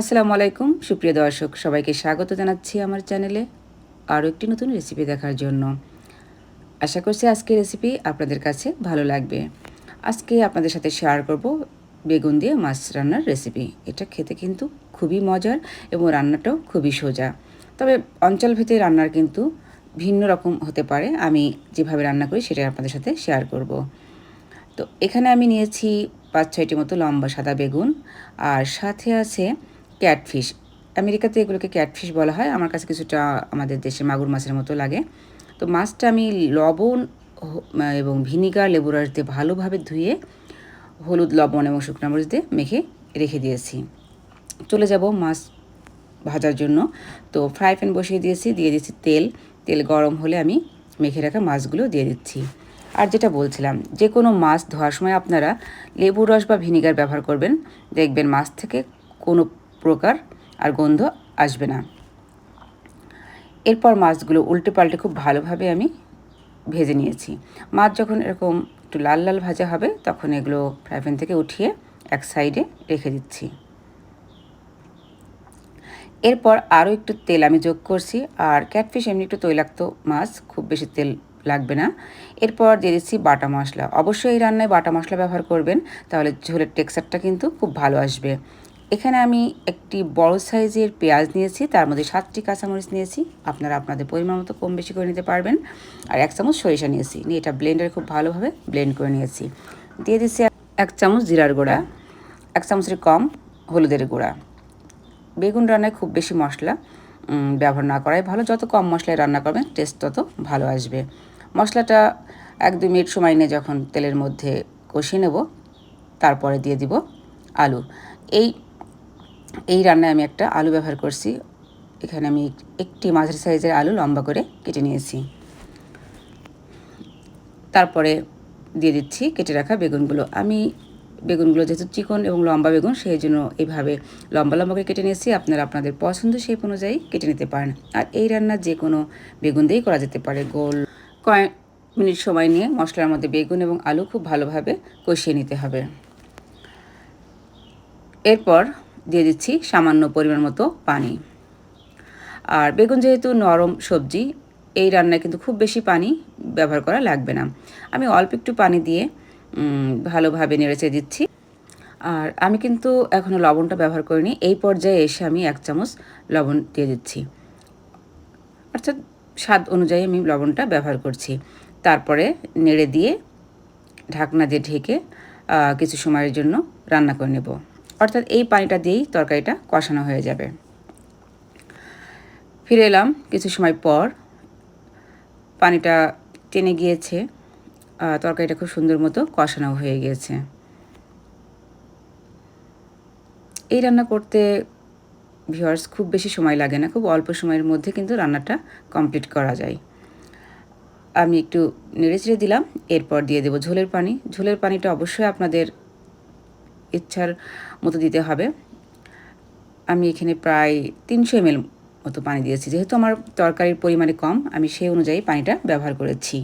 আসসালামু আলাইকুম, সুপ্রিয় দর্শক, সবাইকে স্বাগত জানাচ্ছি আমার চ্যানেলে আরও একটি নতুন রেসিপি দেখার জন্য। আশা করছি আজকের রেসিপি আপনাদের কাছে ভালো লাগবে। আজকে আপনাদের সাথে শেয়ার করব বেগুন দিয়ে মাছ রান্নার রেসিপি এটা খেতে কিন্তু খুবই মজার এবং রান্নাটাও খুবই সোজা। তবে অঞ্চলভেদে রান্নার কিন্তু ভিন্ন রকম হতে পারে। আমি যেভাবে রান্না করি সেটাই আপনাদের সাথে শেয়ার করব। তো এখানে আমি নিয়েছি পাঁচ ছয়টি মতো লম্বা সাদা বেগুন। আর সাথে আছে ক্যাটফিশ। আমেরিকাতে এগুলোকে ক্যাটফিশ বলা হয়। আমার কাছে কিছুটা আমাদের দেশে মাগুর মাছের মতো লাগে। তো মাছটা আমি লবণ এবং ভিনিগার, লেবু রস দিয়ে ভালোভাবে ধুয়ে, হলুদ, লবণ এবং শুকনো মরিচ দিয়ে মেখে রেখে দিয়েছি। চলে যাব মাছ ভাজার জন্য। তো ফ্রাই প্যান বসিয়ে দিয়েছি, দিয়ে দিচ্ছি তেল। তেল গরম হলে আমি মেখে রাখা মাছগুলো দিয়ে দিচ্ছি। আর যেটা বলছিলাম যে কোনো মাছ ধোয়ার সময় আপনারা লেবু রস বা ভিনিগার ব্যবহার করবেন। দেখবেন মাছ থেকে কোনো প্রকার আর গন্ধ আসবে না। এরপর মাছগুলো উল্টে পাল্টে খুব ভালোভাবে আমি ভেজে নিয়েছি। মাছ যখন এরকম একটু লাল লাল ভাজা হবে, তখন এগুলো ফ্রাই প্যান থেকে উঠিয়ে এক সাইডে রেখে দিচ্ছি। এরপর আরও একটু তেল আমি যোগ করছি, আর ক্যাটফিশ এমনি একটু তৈলাক্ত মাছ, খুব বেশি তেল লাগবে না। এরপর দিয়ে দিচ্ছি বাটা মশলা। অবশ্যই এই রান্নায় বাটা মশলা ব্যবহার করবেন, তাহলে ঝোলের টেক্সচারটা কিন্তু খুব ভালো আসবে। এখানে আমি একটি বড় সাইজের পেঁয়াজ নিয়েছি, তার মধ্যে সাতটি কাঁচামরিচ নিয়েছি। আপনারা আপনাদের পরিমাণ মতো কম বেশি করে নিতে পারবেন। আর এক চামচ সরিষা নিয়েছি। নিয়ে এটা ব্লেন্ডারে খুব ভালোভাবে ব্লেন্ড করে নিয়েছি। দিয়ে দিচ্ছি এক চামচ জিরার গুঁড়া, এক চামচের কম হলুদের গুঁড়া। বেগুন রান্নায় খুব বেশি মশলা ব্যবহার না করাই ভালো। যত কম মশলায় রান্না করবেন টেস্ট তত ভালো আসবে। মশলাটা এক দুই মিনিট সময় নিয়ে যখন তেলের মধ্যে কষিয়ে নেব, তারপরে দিয়ে দিব আলু। এই এই রান্নায় আমি একটা আলু ব্যবহার করছি। এখানে আমি একটি মাঝারি সাইজের আলু লম্বা করে কেটে নিয়েছি। তারপরে দিয়ে দিচ্ছি কেটে রাখা বেগুনগুলো। আমি বেগুনগুলো যেহেতু চিকন এবং লম্বা বেগুন সেই জন্য এইভাবে লম্বা লম্বা করে কেটে নিয়েছি। আপনারা আপনাদের পছন্দ সেই অনুযায়ী কেটে নিতে পারেন। আর এই রান্না যে কোনো বেগুন দিয়েই করা যেতে পারে। গোল কয়েক মিনিট সময় নিয়ে মশলার মধ্যে বেগুন এবং আলু খুব ভালোভাবে কষিয়ে নিতে হবে। এরপর দিয়ে দিচ্ছি সামান্য পরিমাণ মতো পানি। আর বেগুন যেহেতু নরম সবজি, এই রান্নায় কিন্তু খুব বেশি পানি ব্যবহার করা লাগবে না। আমি অল্প একটু পানি দিয়ে ভালোভাবে নেড়েচে দিচ্ছি। আর আমি কিন্তু এখনও লবণটা ব্যবহার করিনি। এই পর্যায়ে এসে আমি এক চামচ লবণ দিয়ে দিচ্ছি। অর্থাৎ স্বাদ অনুযায়ী আমি লবণটা ব্যবহার করছি। তারপরে নেড়ে দিয়ে ঢাকনা দিয়ে ঢেকে কিছু সময়ের জন্য রান্না করে নেব। অর্থাৎ এই পানিটা দিয়েই তরকারিটা কষানো হয়ে যাবে। ফিরে এলাম কিছু সময় পর। পানিটা টেনে গিয়েছে। তরকারিটা খুব সুন্দর মতো কষানো হয়ে গিয়েছে। এই রান্না করতে ভিওয়ার্স খুব বেশি সময় লাগে না, খুব অল্প সময়ের মধ্যে কিন্তু রান্নাটা কমপ্লিট করা যায়। আমি একটু নেড়ে চেড়ে দিলাম, এরপর দিয়ে দেবো ঝোলের পানি। ঝোলের পানিটা অবশ্যই আপনাদের ইচ্ছার মতো দিতে হবে। আমি এখানে প্রায় তিনশো এম মতো পানি দিয়েছি। যেহেতু আমার তরকারির পরিমাণে কম, আমি সেই অনুযায়ী পানিটা ব্যবহার করেছি।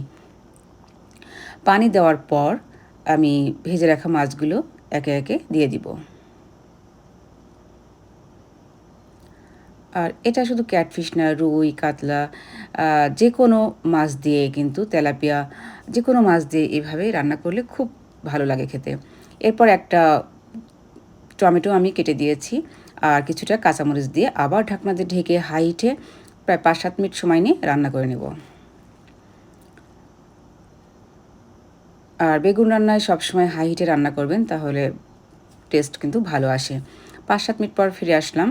পানি দেওয়ার পর আমি ভেজে রাখা মাছগুলো একে একে দিয়ে দিব। আর এটা শুধু ক্যাটফিশ না, রুই, কাতলা যে কোনো মাছ দিয়ে কিন্তু তেলাপিয়া, যে কোনো মাছ দিয়ে এভাবে রান্না করলে খুব ভালো লাগে খেতে। এরপর একটা টমেটো আমি কেটে দিয়েছি আর কিছুটা কাঁচামরিচ দিয়ে আবার ঢাকনা দিয়ে ঢেকে হাইটে প্রায় পাঁচ সাত মিনিট সময় নিয়ে রান্না করে নেব। আর বেগুন রান্নায় সবসময় হাই হিটে রান্না করবেন তাহলে টেস্ট কিন্তু ভালো আসে। পাঁচ সাত মিনিট পর ফিরে আসলাম।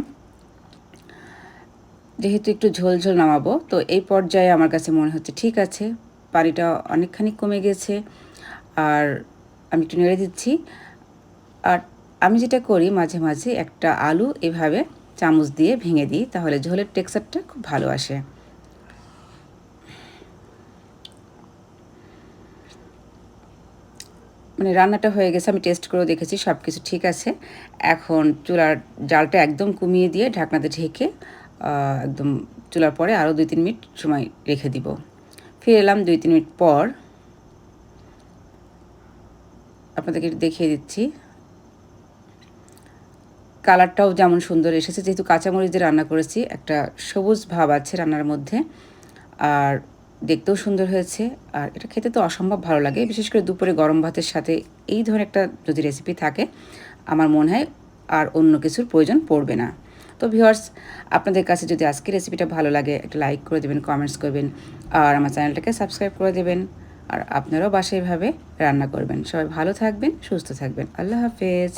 যেহেতু একটু ঝোল ঝোল নামাবো, তো এই পর্যায়ে আমার কাছে মনে হচ্ছে ঠিক আছে, পানিটা অনেকখানি কমে গেছে। আর আমি একটু নেড়ে দিচ্ছি। আর আমি যেটা করি মাঝে মাঝে একটা আলু এভাবে চামচ দিয়ে ভেঙে দিই, তাহলে ঝোলের টেক্সচারটা খুব ভালো আসে। মানে রান্নাটা হয়ে গেছে, আমি টেস্ট করেও দেখেছি সব কিছু ঠিক আছে। এখন চুলার জালটা একদম কমিয়ে দিয়ে ঢাকনাতে ঢেকে একদম চুলার পরে আরও দুই তিন মিনিট সময় রেখে দিব। ফিরে এলাম দুই তিন মিনিট পর। আপনাদেরকে দেখিয়ে দিচ্ছি। কালারটাও যেমন সুন্দর এসেছে, যেহেতু কাঁচামরিচ দিয়ে রান্না করেছি, একটা সবুজ ভাব আছে রান্নার মধ্যে, আর দেখতেও সুন্দর হয়েছে, আর এটা খেতে তো অসম্ভব ভালো লাগে, বিশেষ করে দুপুরে গরম ভাতের সাথে এই ধরনের একটা যদি রেসিপি থাকে, আমার মনে হয় আর অন্য কিছুর প্রয়োজন পড়বে না। তো ভিউয়ার্স আপনাদের কাছে যদি আজকে রেসিপিটা ভালো লাগে, একটা লাইক করে দেবেন কমেন্টস করবেন, আর আমার চ্যানেলটাকে সাবস্ক্রাইব করে দেবেন, আর আপনারাও বাসায় এভাবে রান্না করবেন। সবাই ভালো থাকবেন, সুস্থ থাকবেন। আল্লাহ হাফেজ।